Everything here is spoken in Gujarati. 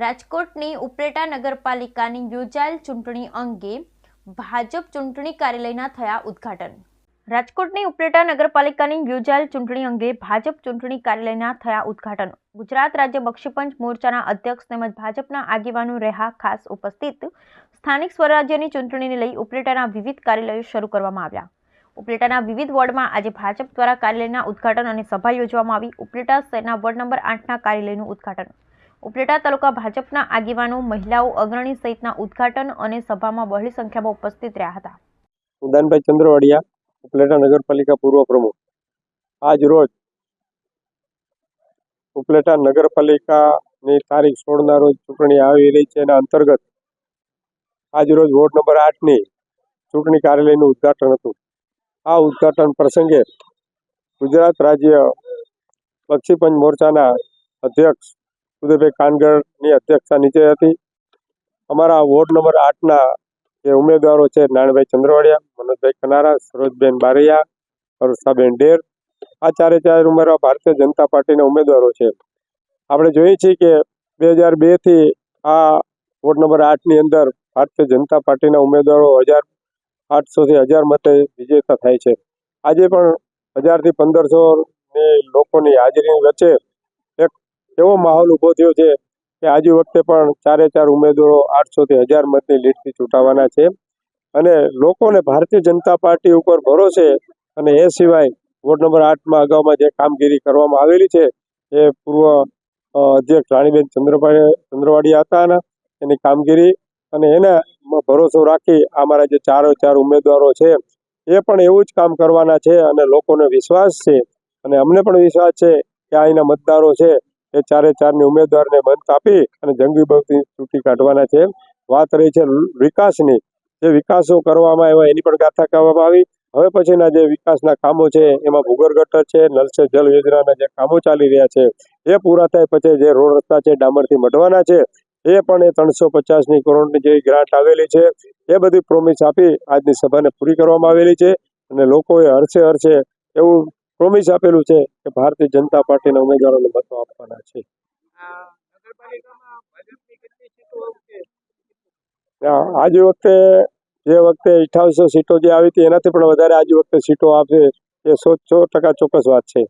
રાજકોટની ઉપરેટા નગરપાલિકાની યોજાયેલ ચૂંટણી અંગે ભાજપ ચૂંટણી કાર્યાલયના થયા ઉદ્ઘાટન. રાજકોટની ઉપરેટા નગરપાલિકાની યોજાયેલ ચૂંટણી અંગે ભાજપ ચૂંટણી કાર્યાલયના થયા ઉદ્ઘાટન. ગુજરાત રાજ્ય બક્ષીપંચ મોરચાના અધ્યક્ષ તેમજ ભાજપના આગેવાનો રહ્યા ખાસ ઉપસ્થિત. સ્થાનિક સ્વરાજ્યની ચૂંટણીને લઈ ઉપરેટાના વિવિધ કાર્યાલયો શરૂ કરવામાં આવ્યા. ઉપલેટાના વિવિધ વોર્ડમાં આજે ભાજપ દ્વારા કાર્યાલયના ઉદ્ઘાટન અને સભા યોજવામાં આવી. ઉપલેટા શહેરના વોર્ડ નંબર આઠના કાર્યાલયનું ઉદ્ઘાટન. ઉપલેટા તાલુકા ભાજપના આગેવાનો, મહિલાઓ અગ્રણી સહિતના ઉદઘાટન અને સભામાં બહોળી સંખ્યામાં ઉપસ્થિત રહ્યા હતા. ઉદાનભાઈ ચંદ્રવાડિયા, ઉપલેટા નગરપાલિકા પૂર્વ પ્રમુખ. આજ રોજ ઉપલેટા નગરપાલિકાની તારીખ સોળના રોજ ચૂંટણી આવી રહી છે. એના અંતર્ગત આજ રોજ વોર્ડ નંબર આઠની ચૂંટણી કાર્યાલયનું ઉદ્ઘાટન હતું. આ ઉદ્ઘાટન પ્રસંગે ગુજરાત રાજ્ય પક્ષીપંચ મોરચાના અધ્યક્ષ ઉદયભાઈ કાનગડની અધ્યક્ષતા નીચે હતી. અમારા વોર્ડ નંબર આઠના જે ઉમેદવારો છે નાણભાઈ ચંદ્રવાડિયા, મનોજભાઈ કનારા, સરોજબેન બારૈયા હર્ષાબેન ડેર, આ ચારે ચાર ઉમેદવાર ભારતીય જનતા પાર્ટીના ઉમેદવારો છે. આપણે જોઈએ છીએ કે બે હજાર બેથી આ વોર્ડ નંબર આઠની અંદર ભારતીય જનતા પાર્ટીના ઉમેદવારો હજાર આઠસોથી હજાર મતે વિજેતા થાય છે. આજે પણ હજારથી પંદરસોની લોકોની હાજરી વચ્ચે એવો માહોલ ઊભો થયો છે કે આજે વખતે પણ ચારે ચાર ઉમેદવારો આઠસોથી હજાર મતની લીડથી ચૂંટાવાના છે. અને લોકોને ભારતીય જનતા પાર્ટી ઉપર ભરોસે અને એ સિવાય વોર્ડ નંબર આઠમાં અગાઉમાં જે કામગીરી કરવામાં આવેલી છે, એ પૂર્વ અધ્યક્ષ રાણીબેન ચંદ્રભાઈ ચંદ્રવાડિયા હતા એની કામગીરી અને એના ભરોસો રાખી અમારા જે ચારો ચાર ઉમેદવારો છે, એ પણ એવું જ કામ કરવાના છે અને લોકોને વિશ્વાસ છે. અને અમને પણ વિશ્વાસ છે કે અહીંના મતદારો છે. એ ચારે ચારને ઉમેદવારને મત આપી અને જંગી બગથી ચૂંટી કાઢવાના છે. વાત રહી છે વિકાસની. જે વિકાસો કરવામાં આવ્યા એની પણ ગાથા કહેવામાં આવી. હવે પછીના જે વિકાસના કામો છે એમાં ભૂગર ગટર છે નલ સે જલ યોજનાના જે કામો ચાલી રહ્યા છે, એ પૂરા થાય પછી જે રોડ રસ્તા છે ડામરથી મઢવાના છે, એ પણ એ ત્રણસો પચાસની કરોડની જે ગ્રાન્ટ આવેલી છે, એ બધી પ્રોમિસ આપી આજની સભાને પૂરી કરવામાં આવેલી છે અને લોકોએ હરશે હરશે એવું પ્રોમિસ આપેલું છે કે ભારતીય જનતા પાર્ટીના ઉમેદવારોને મતો આપવાના છે. આજ વખતે જે વખતે અઠાવીસો સીટો જે આવી હતી એનાથી પણ વધારે આજ વખતે સીટો આપશે એ સો સો ટકા ચોક્કસ વાત છે.